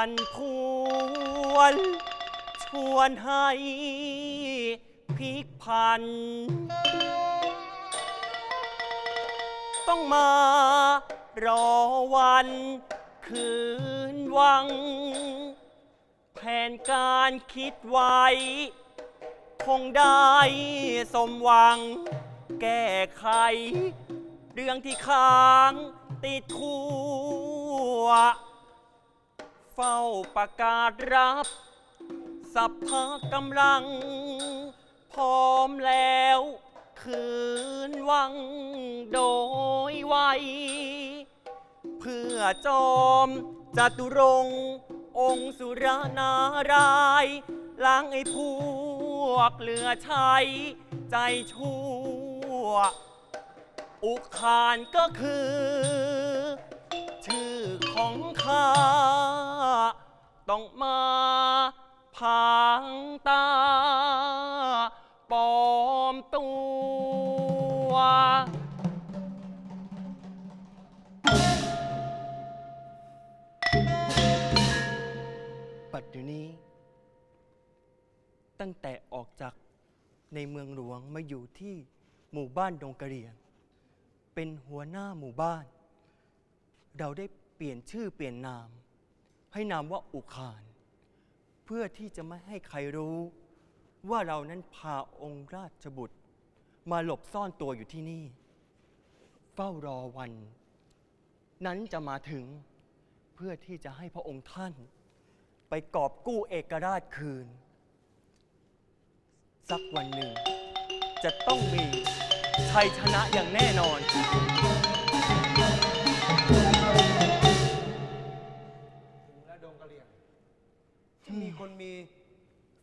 านพันพวน ชวนให้พิกพัน ต้องมารอวันคืนวัง แผนการคิดไว้ คงได้สมหวัง แก้ไข เรื่องที่ค้างติดทั่ ฝ้าประกาศรับ สัพพะกำลัง พร้อมแล้ว คืนวังโดยไว เพื่อจอมจตุรงค์องค์สุรนารายณ์ล้างไอ้พวกเหลือใช้ใจชั่ว อุคานก็คือ ชื่อของข้า ต้องมาพางตาปลอมตัว ปัจจุนี้ ตั้งแต่ออกจากในเมืองหลวงมาอยู่ที่หมู่บ้านดงกระเหรียง เป็นหัวหน้าหมู่บ้าน เราได้เปลี่ยนชื่อเปลี่ยนนาม ให้นามว่าอุคาน เพื่อที่จะไม่ให้ใครรู้ ว่าเรานั้นพาองค์ราชบุตร มาหลบซ่อนตัวอยู่ที่นี่ เฝ้ารอวัน นั้นจะมาถึงเพื่อที่จะให้พระองค์ท่าน ไปกอบกู้เอกราชคืน สักวันหนึ่ง จะต้องมีชัยชนะอย่างแน่นอน กะเหรี่ยงที่มีคนมี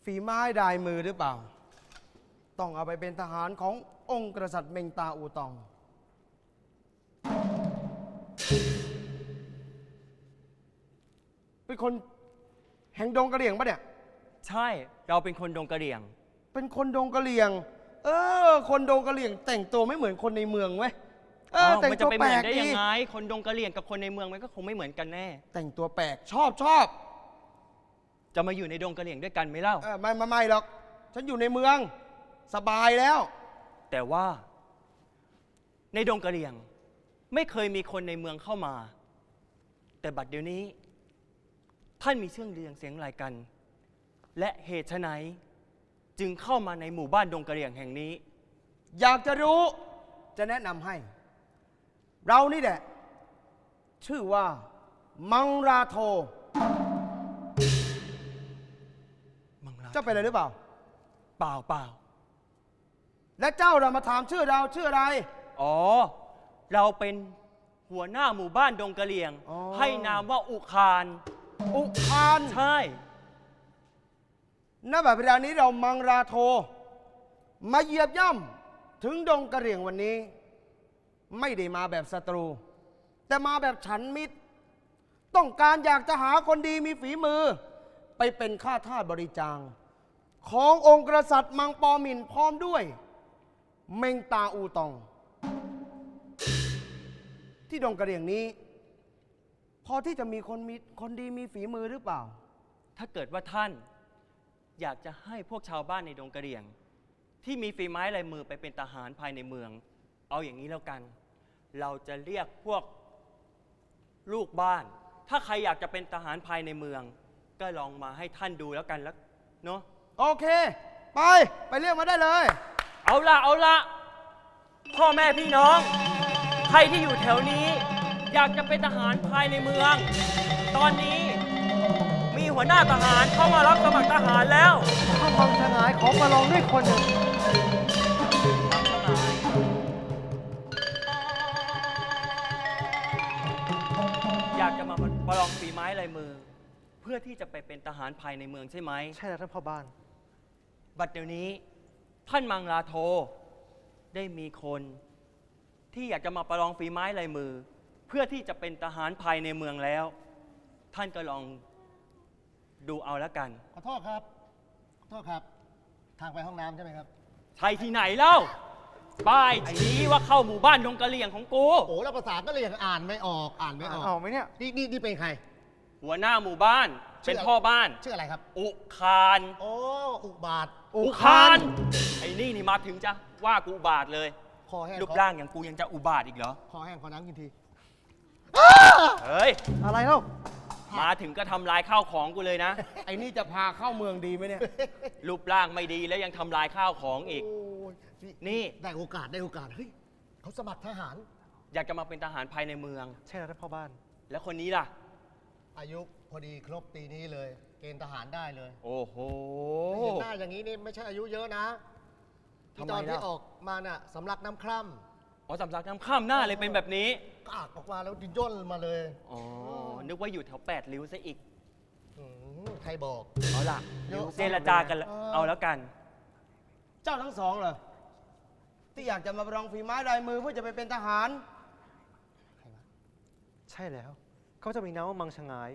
ฝีไม้ดายมือหรือเปล่า ต้องเอาไปเป็นทหารขององค์กษัตริย์เมงตาอูตอง เป็นคนแห่งดงกะเหรี่ยงปะเนี่ย ใช่เราเป็นคนดงกระเหรี่ยง เป็นคนดงกะเหรี่ยง เออ คนดงกะเหรี่ยงแต่งตัวไม่เหมือนคนในเมืองเว้ย เอออ้าวแต่งมันจะตัวไปเหแปลมือนกได้ดียังไง คนดงกระเหรี่ยงกับคนในเมืองมันก็คงไม่เหมือนกันแน่ แต่งตัวแปลกชอบชอบจะมาอยู่ในดงกระเหรี่ยงด้วยกันไหมเล่า เออไม่ไม่ไม่หรอก ฉันอยู่ในเมือง สบายแล้ว แต่ว่า ในดงกระเหรี่ยง ไม่เคยมีคนในเมืองเข้ามา แต่บัดเดี๋ยวนี้ ท่านมีเชื่องเรียงเสียงรายกัน และเหตุไฉนจึงเข้ามาในหมู่บ้านดงกระเหรี่ยงแห่งนี้ อยากจะรู้จะแนะนำให้ เรานี่แหละ ชื่อว่า มังราโท มังลาเจ้าเป็นอะไรหรือเปล่า เปล่าเปล่าและเจ้าเรามาถามชื่อเราชื่ออะไร อ๋อ เราเป็นหัวหน้าหมู่บ้านดงกระเหรี่ยง อ๋อ ให้นามว่าอุคาน อุคานใช่ ณบัดเวลานี้เรามังราโท มาเหยียบย่ำถึงดงกระเหรี่ยงวันนี้ ไม่ได้มาแบบศัตรู แต่มาแบบฉันมิตร ต้องการอยากจะหาคนดีมีฝีมือ ไปเป็นข้าทาสบริจาง ขององค์กษัตริย์มังปอมินพร้อมด้วย เมงตาอูตอง ที่ดงกระเหรี่ยงนี้ พอที่จะมีคนมีคนดีมีฝีมือหรือเปล่า ถ้าเกิดว่าท่านอยากจะให้พวกชาวบ้านในดงกระเหรี่ยง ที่มีฝีไม้ลายมือไปเป็นทหารภายในเมือง เอาอย่างนี้แล้วกัน เราจะเรียกพวกลูกบ้าน ถ้าใครอยากจะเป็นทหารภายในเมือง ก็ลองมาให้ท่านดูแล้วกันแล้วเนาะ โอเค ไป ไปเรียกมาได้เลย เอาละเอาละพ่อแม่พี่น้อง ใครที่อยู่แถวนี้ อยากจะเป็นทหารภายในเมือง ตอนนี้มีหัวหน้าทหารเข้ามารับสมัครทหารแล้วถ้ามังชงายขอมาลองด้วยคนหนึ่ง ประลองฝีไม้ลายมือ เพื่อที่จะไปเป็นทหารภายในเมืองใช่ไหม ใช่แล้วท่านพ่อบ้าน บัดเดี๋ยวนี้ท่านมังลาโทได้มีคนที่อยากจะมาประลองฝีไม้ลายมือ เพื่อที่จะเป็นทหารภายในเมืองแล้ว ท่านก็ลองดูเอาแล้วกัน ขอโทษครับ ขอโทษครับ ทางไปห้องน้ำใช่ไหมครับใช่ที่ไหนเล่า ป้ายชี้ว่าเข้าหมู่บ้านดงกะเหลี่ยงของกู โอ้แล้วภาษาก็เลยยังอ่านไม่ออกอ่านไม่ออกเอาไหมเนี่ย นี่นี่นี่เป็นใคร หัวหน้าหมู่บ้าน ชื่เป็อนอะไรพ่อบ้าน ชื่ออะไรครับ อุคาน โอ้อุบาทอุคาน ไอ้นี่นี่มาถึงจะว่ากูอุบาทเลย คอแห้งรูปร่างอย่างกูยังจะอุบาทอีกเหรอ คอแห้งขอน้ำกินทีเฮ้ย อะไรเล่ามาถึงก็ทำลายข้าวของกูเลยนะ ไอ้นี่จะพาเข้าเมืองดีไหมเนี่ย รูปร่างไม่ดีแล้วยังทำลายข้าวของอีก โอ้ย นี่ ได้โอกาสได้โอกาสเฮ้ยเขาสมัครทหาร อยากจะมาเป็นทหารภายในเมือง ใช่แล้วท่านพ่อบ้าน แล้วคนนี้ล่ะ อายุพอดีครบปีนี้เลย เกณฑ์ทหารได้เลยโอ้โหไม่เห็นหน้าอย่างนี้นี่ไม่ใช่อายุเยอะนะที่ทำไมตอนที่ล่ะออกมาน่ะสำลักน้ำคร่อ๋อสำลักน้ำข้ามหน้าเลยเป็นแบบนี้ำก็อากออกมาแล้วดินย่นมาเลยอ๋อ นึกว่าอยู่แถวแปดริ้วซะอีก อืมใครบอก เอาล่ะเยอะเจรจากันละเออเอาแล้วกัน เจ้าทั้งสองเหรอ ที่อยากจะมาประลองฝีไม้ลายมือเพื่อจะไปเป็นทหาร ใช่แล้ว เขาจะมีนามว่ามังชงาย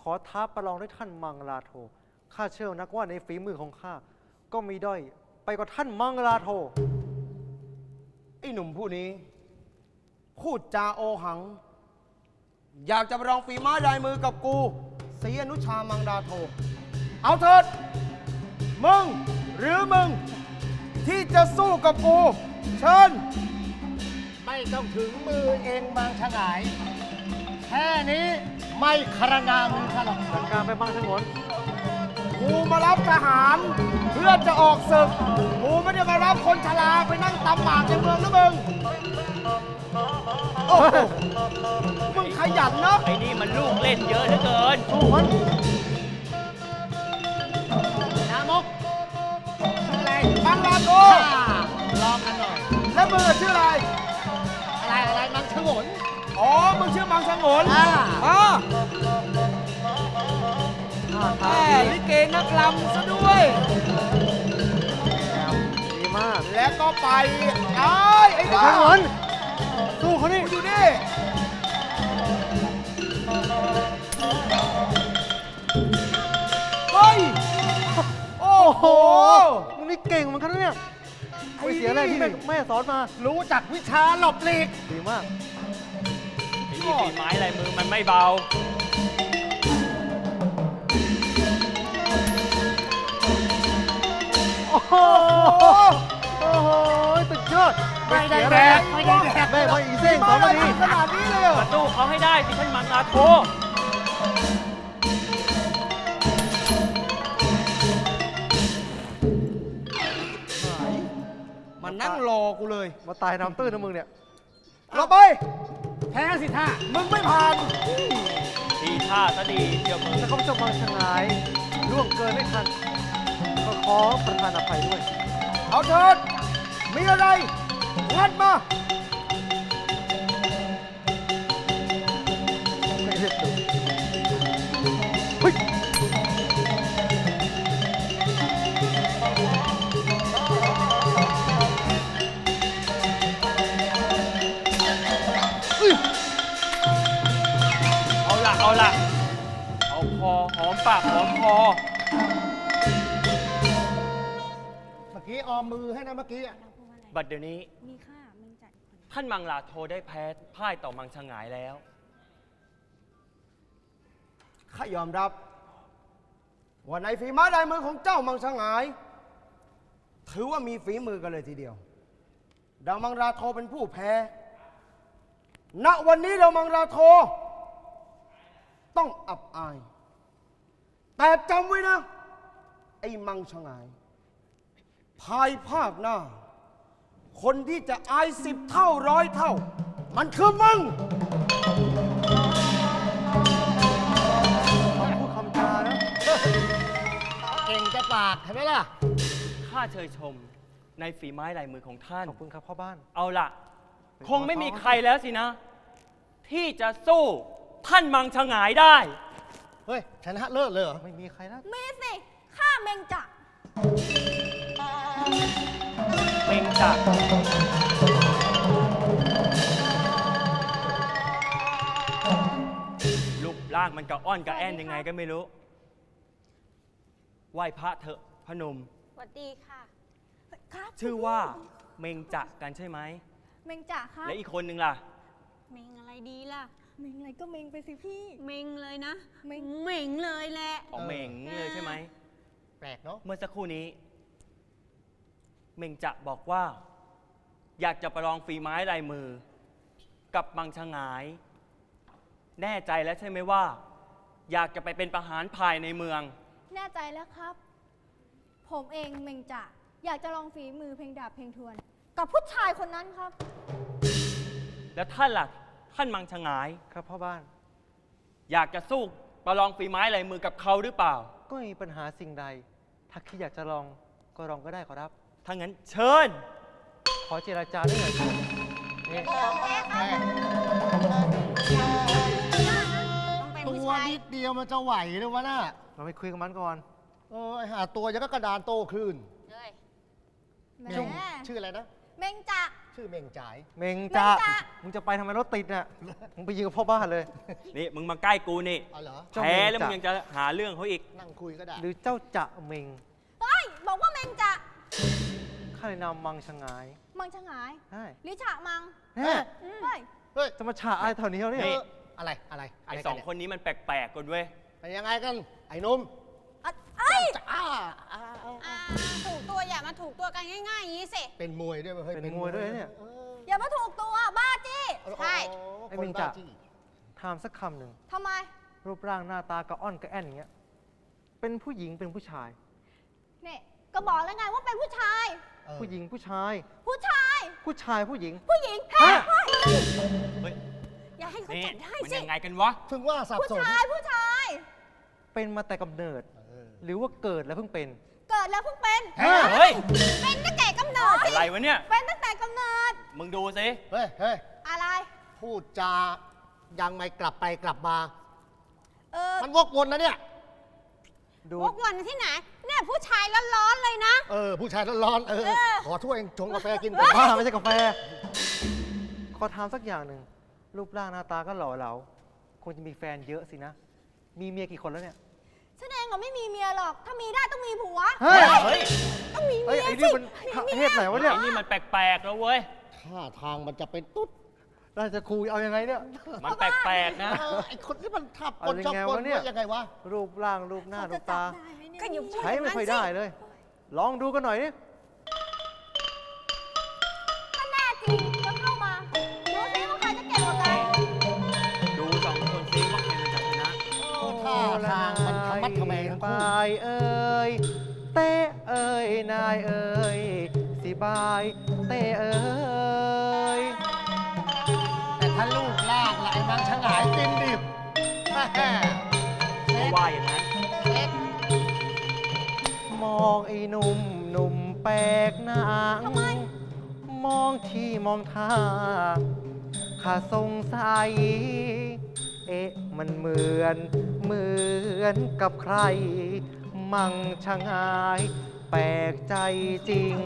ขอท้าประลองด้วยท่านมังลาโทข้าเชื่อนักว่าในฝีมือของข้าก็มีด้อยไปกว่าท่านมังลาโทไอ้หนุ่มผู้นี้ พูดจาโอหัง อยากจะประลองฝีไม้ลายมือกับกูศรีอนุชามังดาโท เอาเถิดมึงหรือมึง ที่จะสู้กับกู เชิญ ไม่ต้องถึงมือเองบางฉงาย แค่นี้ไม่คารนามือข้าหรอกจัดการไปมังชงนกูมารับทหาร เพื่อจะออกศึกกูไม่ได้มารับคนชราไปนั่งตำหมากในเมืองนะมึงโอ้โหมึงขยันเนาะไอ้นี่มันลูกเล่นเยอะเหลือเกินสู้มันนามกชื่ออะไรบังลาโกอ่า ลองกันหน่อย แล้วมึงอะชื่ออะไร อะไรอะไรมังชงน อ๋อ มึงชื่อมังสงวนอ่า อ่าท่าแหทางมดีลิเกนักลำซะด้วย ดีมากแล้วก็ไปไอ้ายไอ้บ้าชงนสู้เขานี่มึงอยู่นี่เฮ้ย โอ้โห มึงนี่เก่งเหมือนกันนะเนี่ย ไม่เสียอะไรที่แม่แม่สอนมา รู้จักวิชาหลบหลีกดีมากไอ้นี่ฝีไม้ลายมือมันไม่เบา โอ้โหโอ้โหสุดยอดไม่ได้เสียแดแรงกไม่ได้แดกแม่พออีเส้งสอนมาดีขนาดนี้เลยเหรอมาสู้เขาให้ได้สิท่านมังลาโท นนั่งรอกูเลย มาตายน้ำตื้นนะมึงเนี่ยเราไป แพ้สิท่ามึงไม่ผ่านทีท่าซะดีเชียวมึงถ้าเขาจะมังชงายล่วงเกินไม่ทันก็ขอประทานอภัยด้วย เอาเถิดมีอะไรงัดมาไม่เรียกดู หอมปากหอมคอเมื่อกี้ออมมือให้นะเมื่อกี้อะเราพูดว่าอะไรบัดเดี๋ยวนี้ มีค่ามึงจัดคนท่านมังลาโทได้แพ้พ่ายต่อมังชงายแล้ว ข้ายอมรับ ว่าในฝีไม้ลายมือของเจ้ามังสงาย ถือว่ามีฝีมือกันเลยทีเดียว ดาวมังราโทเป็นผู้แพ้ ณ วันนี้เรามังราโท ต้องอับอาย แต่จำไว้นะ ไอ้มังชงาย ภายภาคหน้า คนที่จะอายสิบเท่าร้อยเท่า มันคือมึง คำพูดคำจานะ เก่งจะปากเห็นไหมล่ะ ข้าเชยชมในฝีไม้ลายมือของท่าน ขอบคุณครับพ่อบ้าน เอาล่ะ คงไม่มีใครแล้วสินะ ที่จะสู้ท่านมังชงายได้ เฮ้ยชนะเลิศเลยเหรอ ไม่มีใครแล้วมีสิข้าเมงจะเมงจักรูปร่างมันกระอ้อนกระแอนยังไงก็ไม่รู้ ไหว้พระเถอะพนม สวัสดีค่ะ ครับชื่อว่าเมงจักกันใช่ไหม เมงจะครับและอีกคนนึงล่ะ เมงอะไรดีล่ะ เมงอะไรก็เมงไปสิพี่ เมงเลยนะเมงเมงเลยแหละ ของเหม่งเลยใช่ไหม แปลกเนาะเมื่อสักครู่นี้เม่งจะบอกว่า อยากจะประลองฝีไม้ลายมือ กับมังชงาย แน่ใจแล้วใช่ไหมว่า อยากจะไปเป็นประหารภายในเมือง แน่ใจแล้วครับ ผมเองเมงจะอยากจะลองฝีมือเพลงดาบเพลงทวน กับผู้ชายคนนั้นครับ แล้วท่านล่ะ ท่านมังชงาย ครับพ่อบ้าน อยากจะสู้ประลองฝีไม้ลายมือกับเขาหรือเปล่า ก็ไม่มีปัญหาสิ่งใด ถ้าคิดอยากจะลองก็ลองก็ได้ขอรับ ถ้างั้นเชิญ ขอเจรจาด้วยหน่อยเถิดนี่แม่ต้องเป็นตัผู้วชายนิดเดียวมันจะไหวเลยวะน่ะเราไปคุยกับมันก่อน เออไอ้หาตัวยังก็กระดานโตคลื่น เลยแหม ชื่ออะไรนะ เมงจะชื่อเม่งจ่าย เมงจ้าเมงจ๊ะมึงจะไปทำไมรถติดน่ะ มึงไปยืนกับพ่อบ้านเลย นี่มึงมาใกล้กูนี่เอาเหรอ เจ้าแพ้เม่งแล้วจ๊ะมึงยังจะหาเรื่องเขาอีก นั่งคุยก็ได้ หรือเจ้าจะเมงเฮ้ย บอกว่าเมงจะข้าในนามมังชงายมังชะงายใช่ลิฉะมังแน่เฮ้ย เฮ้ยจะมาฉาอะไรแถวนี้เขาเนี่ยนี่เอออะไร อะไรไอ้สองคนนี้มันแปลกๆกันเว้ย เป็นยังไงกัน ไอ้หนุ่ม อะเอ้ยจ้าอ่าอ่าอ่าอ่าถูกตัวอย่ามาถูกตัวกันง่ายๆอย่างนี้สิ เป็นมวยด้วยเว้ยเฮ้ยเป็นมวยด้วยเนี่ยเอออย่ามาถูกตัวบ้าจี้ใช่โอ้ไอ้คนเม่งบ้าจ๊ะจี้ถามสักคำหนึ่ง ทำไม รูปร่างหน้าตากระอ่อนกระแอนอย่างเงี้ย เป็นผู้หญิงเป็นผู้ชาย เนี่ยก็บอกแล้วไงว่าเป็นผู้ชาย เออผู้หญิงผู้ชาย ผู้ชาย ผู้ชายผู้หญิง ผู้หญิงเฮ้ยฮะ เฮ้ยอย่าให้เขานี่จับได้มันสิยังไงกันวะ ถึงว่าสับผู้สนชายผู้ชาย เป็นมาแต่กำเนิดเออ หรือว่าเกิดแล้วเพิ่งเป็น เกิดแล้วเพิ่งเป็น เฮ้ย เฮ้ย เป็นตั้งแต่กำเนิดอะไรวะเนี่ย เป็นตั้งแต่กำเนิด มึงดูสิเฮ้ยเฮ้ยอะไร พูดจายังไม่กลับไปกลับมา เออมันวกวนนะเนี่ย ดูวกวันที่ไหน เนี่ยผู้ชายร้อนๆเลยนะ เออ ผู้ชายร้อนๆเออขอถ้วยชงกาแฟกินก่อนบ้าไม่ใช่กาแฟ ขอถามสักอย่างหนึ่ง รูปร่างหน้าตาก็หล่อเหลาคงจะมีแฟนเยอะสินะ มีเมียกี่คนแล้วเนี่ย ฉันเองก็ไม่มีเมียหรอก ถ้ามีได้ต้องมีผัว เฮ้ย เฮ้ยต้องมีเฮ้ยเมียไอ้สินี่มันเหตุไหนวะเนี่ยไอ้นี่มันแปลกๆแล้วเว้ย ท่าทางมันจะเป็นตุ๊ดราชครูเอายังไงเนี่ย มันแปลกๆนะ เออไอ้คนที่มันทับเอาคนยังชอบไงคนวะเนี่ย ว่ายังไงวะรูปร่างรูปหน้าเขารูจะปจับตาได้ไหมเนี่ยก็อย่าพูดใช้ไม่ค่อยได้เลย ลองดูกันหน่อยนี่ถ้าแน่จริง เอ้ยเต้เอ้ยนายเอ้ยสิบายเต้เอ้ยแต่ถ้าลูกล่างละไอ้มังชะงายกินดิบแม่เพราะว่าอย่างนั้น เซ็กมองไอ้หนุ่มหนุ่มแปลกหน้าทำไมมองที่มองทางข้าสงสัย เอ๊ะ มันเหมือน เหมือนกับใคร มั่งชะงาย แปลกใจจริง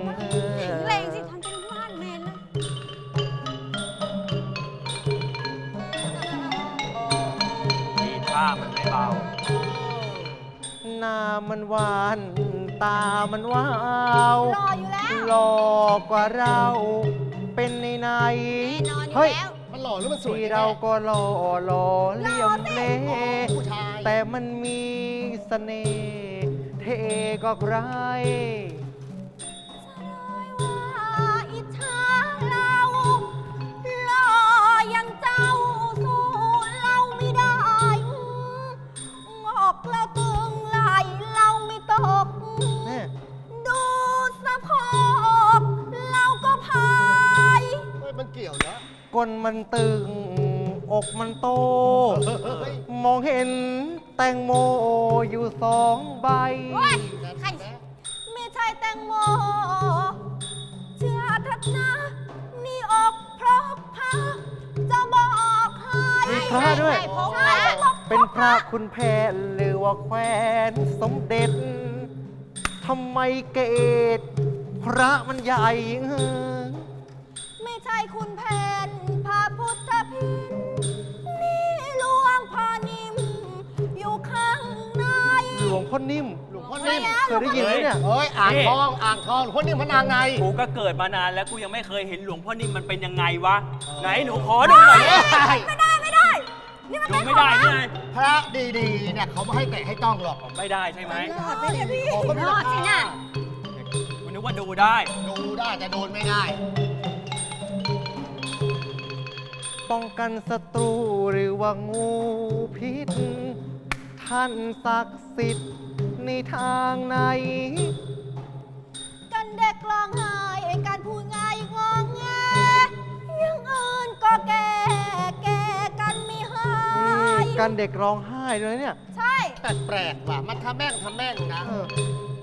แข็งแรงสิทำเป็นว่านแมนนะมีท่ามันไม่เบา หน้ามันหวาน ตามันวาวรออยู่แล้ว หลอกกว่าเรา เป็นในในแน่นอนอยู่เฮ้ยแล้ว มันหล่อหรือมันสวยที่กันแน่เราก็หล่อหล่อเหลี่ยมเล่ผู้ชายแต่มันมีเสน่ห์เท ก็ใครว่าอิจฉาเราลออย่างเจ้าสู้เราไม่ได้งอกแล้วตึงไหลเราไม่ตกเนี่ยดูสะพกเราก็พายมันเกี่ยวนะก้นมันตึง อกมันโตเฮ้ยมองเห็นแตงโมอยู่สองใบ โอ้ยใครไม่ใช่แตงโม เชื่อทัดนะนี่อกเพราะพระจะบอกให้มีพระด้วย ใช่พกใช่พระเป็นพระคุณแผนหรือว่าแควนสมเด็จทำไมเกตพระมันใหญ่ไม่ใช่คุณแผน ลวงพ่อนิ่ม หลวงพ่อนิ่มเคยได้ยินไหมเนี่ย เอ้ยอ่างทองอ่างทองหลวงพ่อนิ่มพระนางใน กูก็เกิดมานานแล้วกูยังไม่เคยเห็นหลวงพ่อนิ่มมันเป็นยังไงวะ ไหนหนูขอดูหน่อยดิไม่ได้ไม่ได้ดูไม่ได้นี่ไงพระดีๆเนี่ยเขาไม่ให้แตะให้ต้องหรอกไม่ได้ใช่ไหมรอดไม่ได้พี่ของเขามีรอราดสิคาน่ะคุณนึกว่าดูได้ ดูได้แต่โดนไม่ได้ ป้องกันศัตรูหรือว่างูพิษ ท่านศักดิ์สิทธิ์ในทางไหน กันเด็กร้องไห้การพูดง่ายงองแงอยังอื่นก็แก่แก่กันไม่หาอืมยการเด็กร้องไห้ด้วยเนี่ย ใช่ แปลกๆว่ะมันทำแม่งทำแม่งนะเออ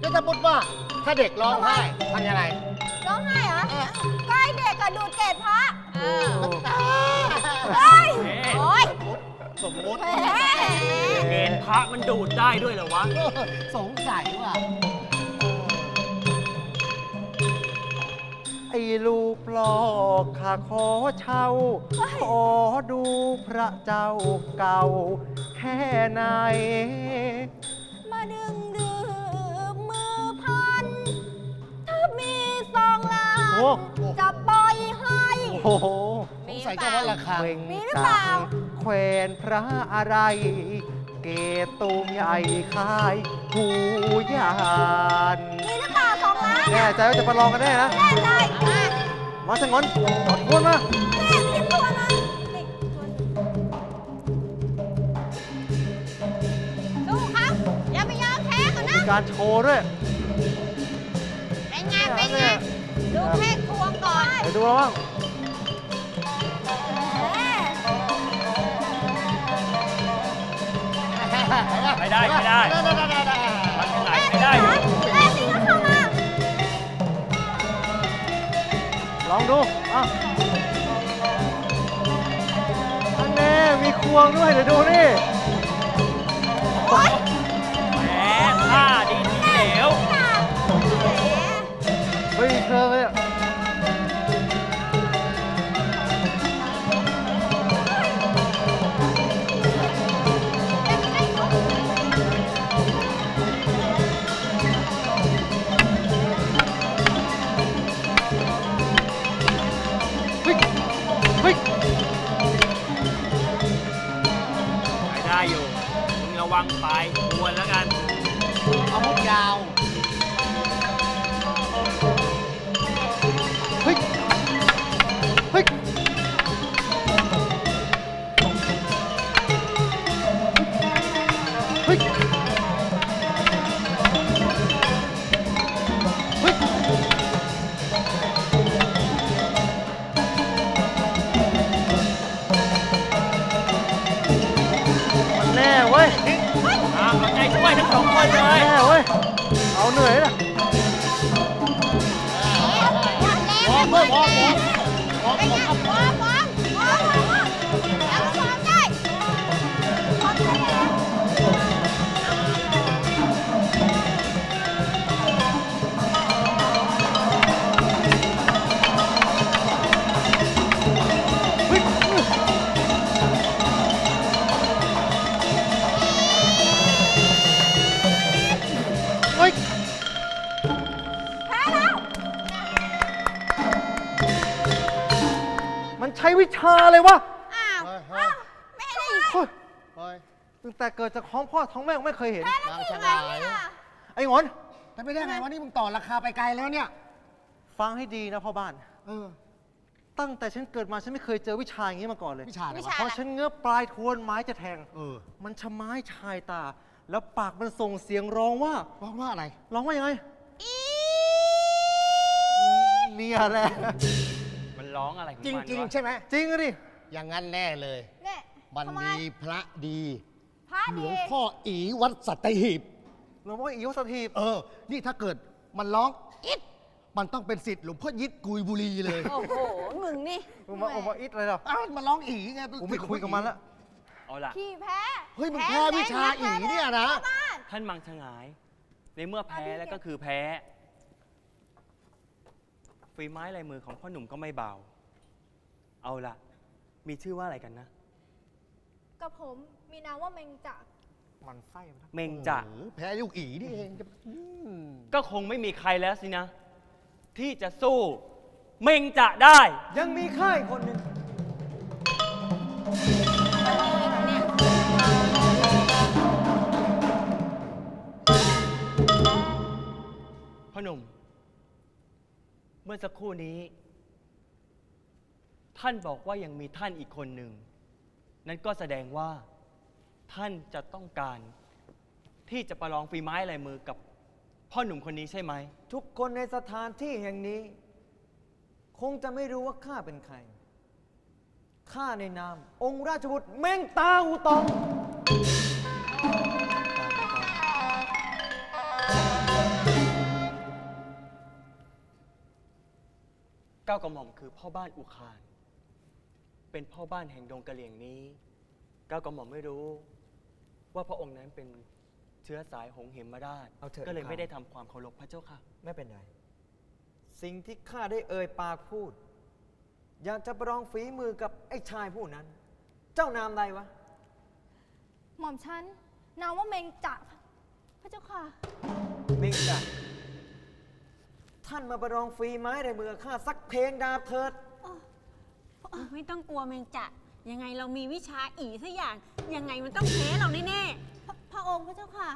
ก็จะพูดว่าถ้าเด็กร้องไห้ทำยังไง ร้องไห้เหรอใกล้เด็กอะดูดเกศพระเออ เฮ้ยเอ๊ะโอ้ย สมมุติแหมเกณฑ์พระมันดูดได้ด้วยเหรอวะ สงสัยว่ะ ไอ้ลูกหลอกข้าขอเช่า ขอดูพระเจ้าเก่า แค่ไหน มาดึงดื่มมือพัน ถ้ามีสองล้าน โอ้ จะปล่อยให้ โอ้โหสงสัยจะว่าราคาเวงมีหรือเปล่า แขวนพระอะไร เกตตูมใหญ่คายหูยานมีหรือเปล่าสองล้านแน่ใจว่าจะประลองกันแน่นะ แน่ใจมามาสงอนขอโทษมาแม่คิดตัวนะนี่ตัวสู้เขาอย่าไปยอมแพ้เขามีนะการโชว์ด้วยเป็นไง เป็นไง ดูเพศควงก่อนเดี๋ยวดูเราบ้าง ไม่ได้ไม่ได้ได้ได้ได้ได้มันไหนไม่ได้แม่จริงก็เข้ามาลองดูอะอันแน่มีควงด้วยเดี๋ยวดูนี่ โอ๊ยแหมท่าดีทีเหลว เฮ้ยเธอ ระวังไปควรแล้วกัน เอาพุกยาว เลยแน่เว้ยเอาเหนื่อยนะ เกิดจากท้องพ่อท้องแม่ไม่เคยเห็น นางฉลายไอ้หงอน แต่ไม่ได้ไงวะนี่มึงต่อราคาไปไกลแล้วเนี่ย ฟังให้ดีนะพ่อบ้าน เออตั้งแต่ฉันเกิดมาฉันไม่เคยเจอวิชาอย่างนี้มาก่อนเลย วิชาอะไรวิวะชาพอฉันเงื้อปลายทวนไม้จะแทง เออมันชะไม้ชายตา แล้วปากมันส่งเสียงร้องว่า ร้องว่าอะไร ร้องว่ายังไง เนี่ยแหละ มันร้องอะไรของจริงมันจริง วะใช่ไหม จริงอะดิ อย่างนั้นแน่เลย เนี่ยมันทำไมีพระดี พระหลดีวงพ่ออีวัดสัตหีบ หลวงพ่ออีวสถีบเออ นี่ถ้าเกิดมันร้องอิดมันต้องเป็นสิทธิ์หลวงพ่อยิดกุยบุรีเลยโอ้โห มึงนี่มึงมาออกมาอิดอะไรหรออ้าวมันร้องอีไงกูไม่คุยกับมันละเอาล่ะ ขี่แพ้เฮ้ยมึงแพ้วิชาอีเนี่ยนะ บ้านท่านมังชงาย ในเมื่อแพ้แล้วก็คือแพ้ฝีไม้ลายมือของพ่อหนุ่มก็ไม่เบา เอาล่ะ มีชื่อว่าอะไรกันนะ กับผม มีนามว่าเมงจะมันไส้เมงจะแพ้ลูกอีนี่เองจะอืก็คงไม่มีใครแล้วสินะ ที่จะสู้ เมงจะได้ ยังมีข้าอีกคนหนึ่งพ่อหนุ่ม เมื่อสักครู่นี้ ท่านบอกว่ายังมีท่านอีกคนหนึ่ง นั่นก็แสดงว่า ท่านจะต้องการที่จะประลองฝีไม้ลายมือกับพ่อหนุ่มคนนี้ใช่ไหม ทุกคนในสถานที่แห่งนี้ คงจะไม่รู้ว่าข้าเป็นใคร ข้าในนาม องค์ราชบุตรเม่งตาอูตอง เก้ากระหม่อมคือพ่อบ้านอุคาน เป็นพ่อบ้านแห่งดงกะเหลี่ยงนี้ เก้ากระหม่อมไม่รู้ ว่าพระองค์นั้นเป็นเชื้อสายหงเหมราชเอาเถอะก็เลยอุคานไม่ได้ทำความเคารพพระเจ้าค่ะ ไม่เป็นไร สิ่งที่ข้าได้เอ่ยปากพูด อยากจะประลองฝีมือกับไอ้ชายผู้นั้น เจ้านามใดวะ หม่อมฉันนามว่าเมงจะพระเจ้าค่ะ เม่งจักท่านมาประลองฝีไม้ในมือข้าสักเพลงดาบเถิด ไม่ต้องกลัวแมงจะ ยังไงเรามีวิชาอีสักอย่าง ยังไงมันต้องแพ้เราแน่พระพระองค์พระเจ้าค่ะ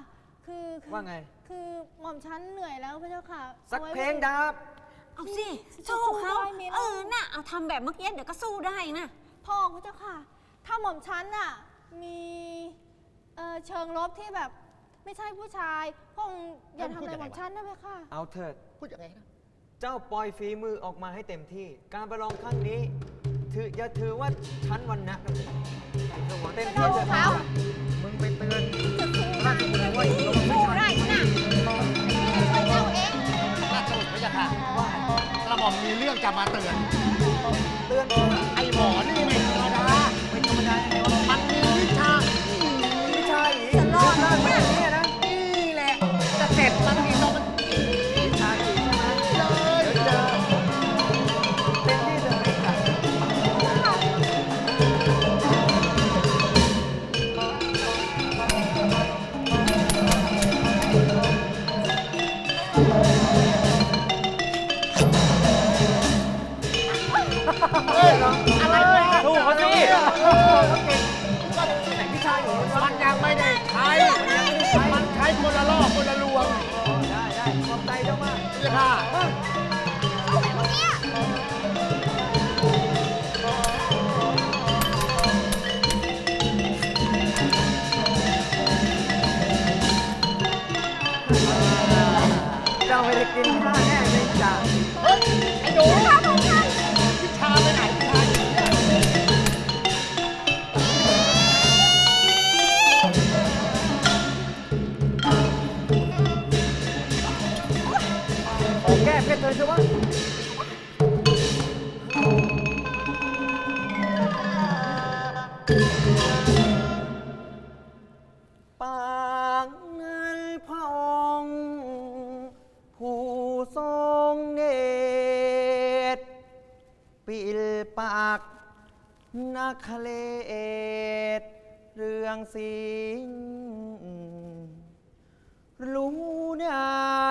คือคือว่าไง คือหม่อมฉันเหนื่อยแล้วพระเจ้าค่ะสักอาไว้ เพลงดาบ ๆ เอาสิจะสู้สู้เขาได้ไหมล่ะ เออน่ะเอาทำแบบเมื่อกี้เดี๋ยวก็สู้ได้นะพ่อองค์พระเจ้าค่ะ ถ้าหม่อมฉันน่ะมีเอ่อเชิงลบที่แบบไม่ใช่ผู้ชายพระองค์อย่าทำอะไรหม่อมฉันนะเพคะเอาเถิด พูดยังไงนะ เจ้าปล่อยฝีมือออกมาให้เต็มที่ การประลองครั้งนี้ ถืออย่าถือว่าชั้นวันนะกันเลยเต็มที่ไม่เถเอาอะเขามึงไปเตือนจะสู้ได้ราชบุตรว่าอย่าลงสู้ได้นะเจ้าเองราชบุตรพระยาค่ะกระหม่อมมีเรื่องจะมาเตือน เตือนข้าไอ้หมอนี่ไม่ธรรมดาไม่ธรรมดายังไงวะมันมีวิชาวิชาอีกรอดแล้วแบบนี้นะนี่แหละจะเสร็จมันมี ใช่ไหมปางนั้นพระองค์ผู้ทรงเดชปิลปากนักเลศเรื่องสิงรู้ได้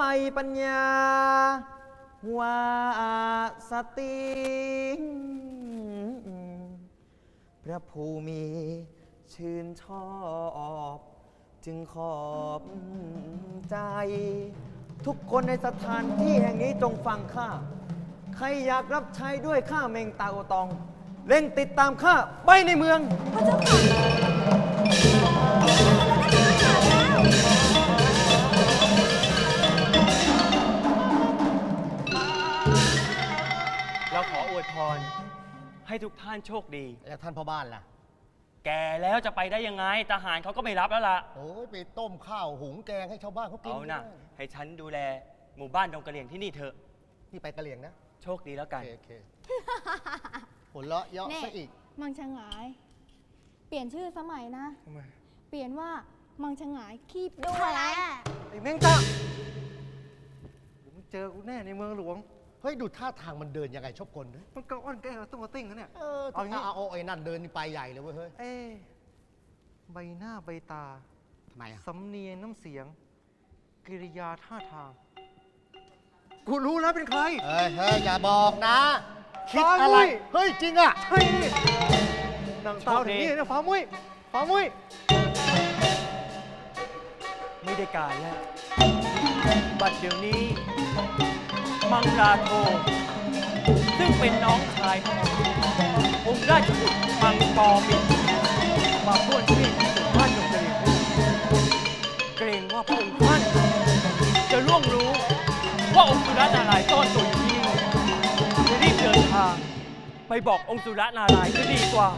วยปัญญา ว่าสติพระภูมิชื่นชอบ จึงขอบใจ ทุกคนในสถานที่แห่งนี้จงฟังข้า ใครอยากรับใช้ด้วยข้าเมงตาโอตอง เร่งติดตามข้าไปในเมือง พระเจ้าค่ะ ร ให้ทุกท่านโชคดี แล้วท่านพ่อบ้านล่ะ แก่แล้วจะไปได้ยังไง ทหารเขาก็ไม่รับแล้วล่ะ โอ้ยไปต้มข้าวหุงแกงให้ชาวบ้านเขากินเอานะด้วยให้ฉันดูแลหมู่บ้านดงกะเหลี่ยงที่นี่เถอะนี่ไปกะเหลี่ยงนะโชคดีแล้วโอกัน เคโอเคหัวเราะเยาะแน่ซะอีก มังชงาย เปลี่ยนชื่อสมัยนะเปลี่ยนว่ามังชงายขี้ดูแผลอะไร ไอ้เมงตาเดี๋ยวมึงเจอกูแน่ในเมืองหลวง เฮ้ยดูท่าทางมันเดินยังไงชอบกลนะมันก็อ้อนแก้วตุ้งกระติ้งนะเนี่ย เออเอาอย่างงี้ เอาเอาไอ้นั่นเดินนี่ไปใหญ่เลยเว้ยเฮ้ยเอ๊ะใบหน้าใบตา ทำไมอะสำเนียงน้ำเสียง กิริยาท่าทาง กูรู้แล้วเป็นใคร เฮ้ยเฮ้ยอย่าบอกนะคิดฟ้าอะไรมุ้ย เฮ้ยจริงอะใช่นางสาวถึงนี่นะฟ้ามุ้ยฟ้ามุ้ยไม่ได้การแล้ว บัดเดี๋ยวนี้ มังราโท ซึ่งเป็นน้องชายขององค์ราชบุตรมังกรมิมาพูดที่สุดบ้านดงกรงเกรงว่าพระองค์ท่านจะล่วงรู้ว่าองค์สุรนารายณ์ซ่อนตัวอยู่ที่นี่จะรีบเดินทางไปบอกองค์สุรนารายณ์ก็ดีกว่า